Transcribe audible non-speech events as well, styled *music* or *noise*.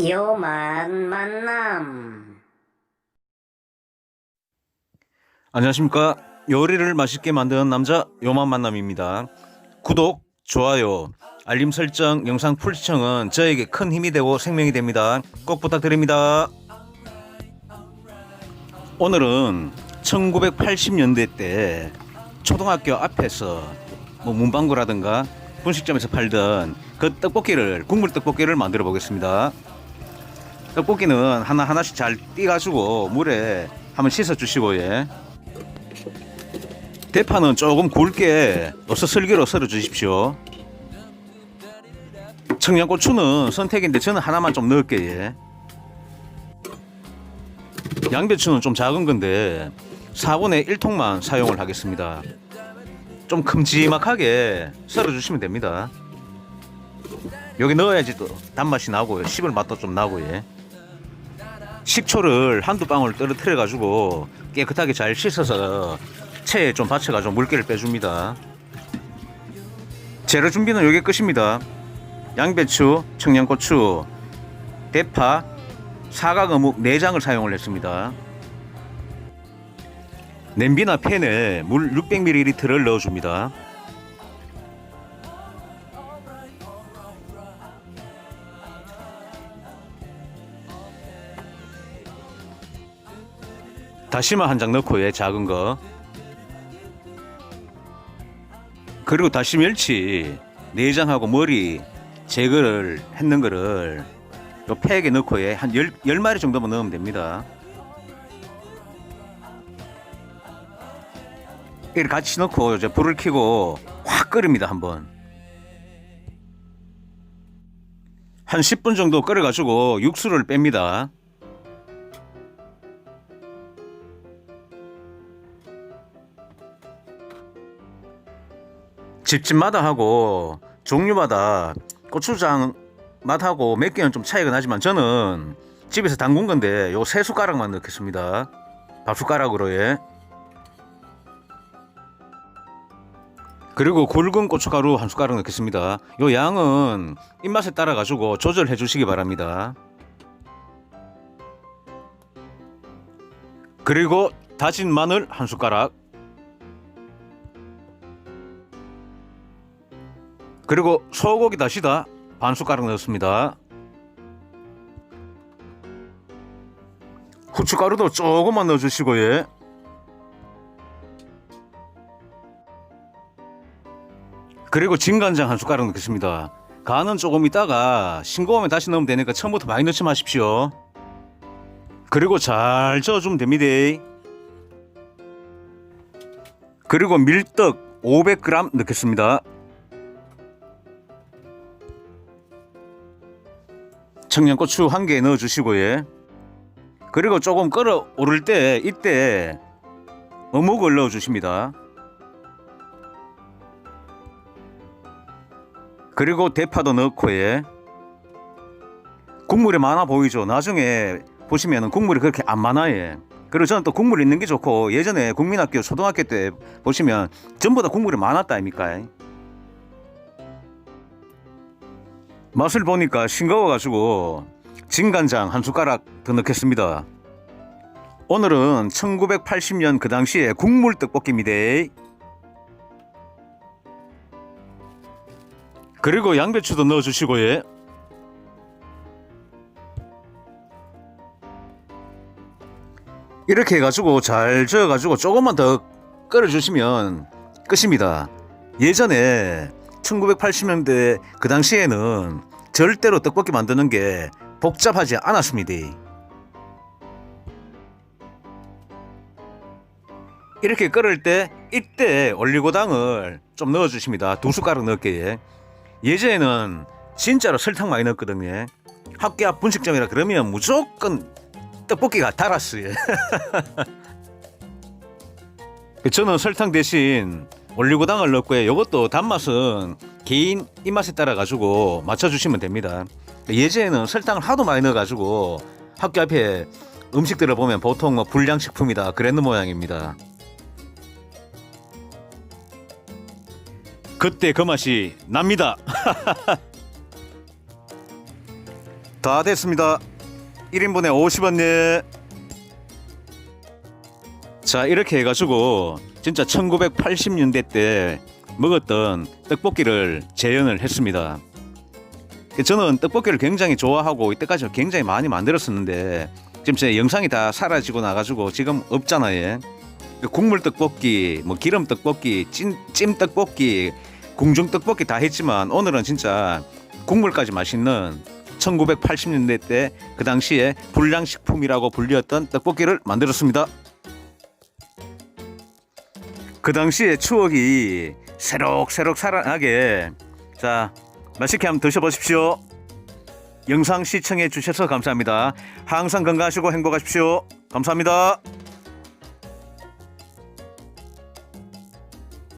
요만 만남. 안녕하십니까. 요리를 맛있게 만드는 남자 요만 만남입니다. 구독, 좋아요, 알림 설정, 영상 풀 시청은 저에게 큰 힘이 되고 생명이 됩니다. 꼭 부탁드립니다. 오늘은 1980년대 때 초등학교 앞에서 뭐 문방구라든가 분식점에서 팔던 그 떡볶이를 국물 떡볶이를 만들어 보겠습니다. 떡볶이는 하나 하나씩 잘 띄가지고 물에 한번 씻어 주시고 예. 대파는 조금 굵게 어서슬기로 썰어 주십시오. 청양고추는 선택인데 저는 하나만 좀 넣을게요. 예. 양배추는 좀 작은 건데 4분의 1통만 사용을 하겠습니다. 좀 큼지막하게 썰어 주시면 됩니다. 여기 넣어야지 또 단맛이 나고요. 씹을 맛도 좀 나고 예. 식초를 한두 방울 떨어뜨려 가지고 깨끗하게 잘 씻어서 체에 좀 받쳐 가지고 물기를 빼줍니다. 재료 준비는 여기 끝입니다. 양배추, 청양고추, 대파, 사각 어묵 4장을 사용을 했습니다. 냄비나 팬에 물 600ml를 넣어줍니다. 다시마 한 장 넣고 예 작은 거. 그리고 다시 멸치 내장하고 머리 제거를 했는 거를 요 팩에 넣고 예 한 열, 열 마리 정도만 넣으면 됩니다. 이렇게 같이 넣고 이제 불을 켜고 확 끓입니다 한번. 한 10분 정도 끓여 가지고 육수를 뺍니다 집집마다 하고 종류마다 고추장 맛하고 맵기는 좀 차이가 나지만 저는 집에서 담근 건데 요 세 숟가락만 넣겠습니다. 밥 숟가락으로 예. 그리고 굵은 고춧가루 한 숟가락 넣겠습니다. 요 양은 입맛에 따라 가지고 조절해 주시기 바랍니다. 그리고 다진 마늘 한 숟가락 그리고 소고기 다시다 반 숟가락 넣었습니다. 후춧가루도 조금만 넣어주시고 예. 그리고 진간장 한 숟가락 넣겠습니다. 간은 조금 있다가 싱거우면 다시 넣으면 되니까 처음부터 많이 넣지 마십시오. 그리고 잘 저어주면 됩니다. 그리고 밀떡 500g 넣겠습니다. 청양고추 한 개 넣어주시고 예. 그리고 조금 끓어 오를 때 이때 어묵을 넣어주십니다. 그리고 대파도 넣고 예. 국물이 많아 보이죠. 나중에 보시면은 국물이 그렇게 안 많아요. 예. 그리고 저는 또 국물 있는 게 좋고 예전에 국민학교 초등학교 때 보시면 전부 다 국물이 많았다 아닙니까? 맛을 보니까 싱거워가지고 진간장 한 숟가락 더 넣겠습니다. 오늘은 1980년 그 당시에 국물 떡볶이입니다. 그리고 양배추도 넣어주시고 예. 이렇게 해가지고 잘 저어가지고 조금만 더 끓여주시면 끝입니다. 예전에 1980년대 그 당시에는 절대로 떡볶이 만드는 게 복잡하지 않았습니다. 이렇게 끓을 때 이때 올리고당을 좀 넣어주십니다. 두 숟가락 넣을게요. 예전에는 진짜로 설탕 많이 넣었거든요. 학교 앞 분식점이라 그러면 무조건 떡볶이가 달았어요. *laughs* 저는 설탕 대신 올리고당을 넣고요. 이것도 단맛은 개인 입맛에 따라 가지고 맞춰주시면 됩니다. 예전에는 설탕을 하도 많이 넣어가지고 학교 앞에 음식들을 보면 보통 뭐 불량식품이다 그랬는 모양입니다. 그때 그 맛이 납니다. *laughs* 다 됐습니다. 1인분에 50원 네. 자 이렇게 해가지고 진짜 1980년대 때 먹었던 떡볶이를 재현을 했습니다. 저는 떡볶이를 굉장히 좋아하고 이때까지 굉장히 많이 만들었었는데 지금 제 영상이 다 사라지고 나가지고 지금 없잖아요. 국물 떡볶이, 뭐 기름 떡볶이, 찐, 찜 떡볶이, 궁중 떡볶이 다 했지만 오늘은 진짜 국물까지 맛있는 1980년대 때 그 당시에 불량식품이라고 불렸던 떡볶이를 만들었습니다. 그 당시의 추억이 새록새록 살아나게 자 맛있게 한번 드셔보십시오. 영상 시청해 주셔서 감사합니다. 항상 건강하시고 행복하십시오. 감사합니다.